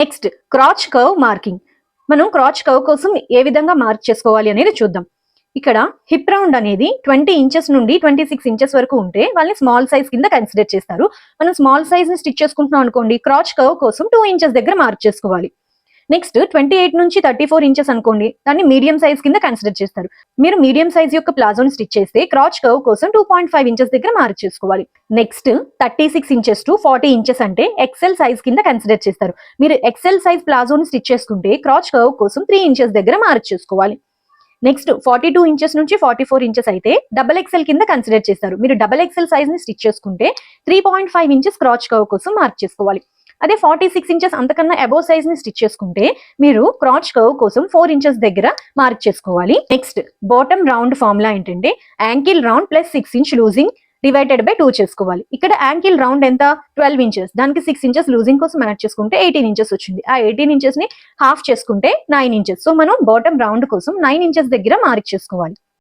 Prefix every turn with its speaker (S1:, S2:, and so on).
S1: Next క్రాచ్ curve marking మనం క్రాచ్ curve కోసం ఏ విధంగా మార్క్ చేసుకోవాలి అనేది చూద్దాం. ఇక్కడ హిప్ రౌండ్ అనేది ట్వంటీ ఇంచెస్ నుండి ట్వంటీ సిక్స్ ఇంచెస్ వరకు ఉంటే వాళ్ళని స్మాల్ సైజ్ కింద కన్సిడర్ చేస్తారు. మనం స్మాల్ సైజ్ని స్టిచ్ చేసుకుంటున్నాం అనుకోండి క్రాచ్ కర్వ్ కోసం టూ ఇంచెస్ దగ్గర మార్క్ చేసుకోవాలి. నెక్స్ట్ ట్వంటీ ఎయిట్ నుంచి థర్టీ ఫోర్ ఇంచెస్ అనుకోండి దాన్ని మీడియం సైజ్ కింద కన్సిడర్ చేస్తారు. మీరు మీడియం సైజ్ యొక్క ప్లాజోని స్టిచ్ చేస్తే క్రాచ్ కర్వ్ కోసం టూ పాయింట్ ఫైవ్ ఇంచెస్ దగ్గర మార్క్ చేసుకోవాలి. Next thirty six inches to forty inches అంటే ఎక్సెల్ సైజ్ కింద కన్సిడర్ చేస్తారు. మీరు ఎక్సెల్ సైజ్ ప్లాజోని స్టిచ్ చేసుకుంటే క్రాచ్ కర్వ్ కోసం త్రీ ఇంచెస్ దగ్గర మార్క్ చేసుకోవాలి. నెక్స్ట్ ఫార్టీ టూ ఇంచెస్ నుంచి ఫార్టీ ఫోర్ ఇంచెస్ అయితే డబల్ ఎక్సెల్ కింద కన్సిడర్ చేస్తారు. మీరు డబల్ ఎక్సెల్ సైజ్ని స్టిచ్ చేసుకుంటే three point five inches crotch curve కోసం మార్క్ చేసుకోవాలి. అదే ఫార్టీ సిక్స్ ఇంచెస్ అంతకన్నా అబోవ్ సైజ్ని స్టిచ్ చేసుకుంటే మీరు క్రాచ్ కర్వ్ కోసం ఫోర్ ఇంచెస్ దగ్గర మార్క్ చేసుకోవాలి. నెక్స్ట్ బాటమ్ రౌండ్ ఫార్ములా ఏంటంటే ankle round plus six inch loosing divided by two చేసుకోవాలి. ఇక్కడ యాంకిల్ రౌండ్ ఎంత? ట్వెల్వ్ ఇంచెస్ దానికి సిక్స్ ఇంచెస్ లూజింగ్ కోసం యాడ్ చేసుకుంటే ఎయిటీన్ ఇంచెస్ వచ్చింది. ఆ ఎయిటీన్ ఇంచెస్ని హాఫ్ చేసుకుంటే నైన్ ఇంచెస్ సో మనం బాటమ్ రౌండ్ కోసం నైన్ ఇంచెస్ దగ్గర మార్క్ చేసుకోవాలి.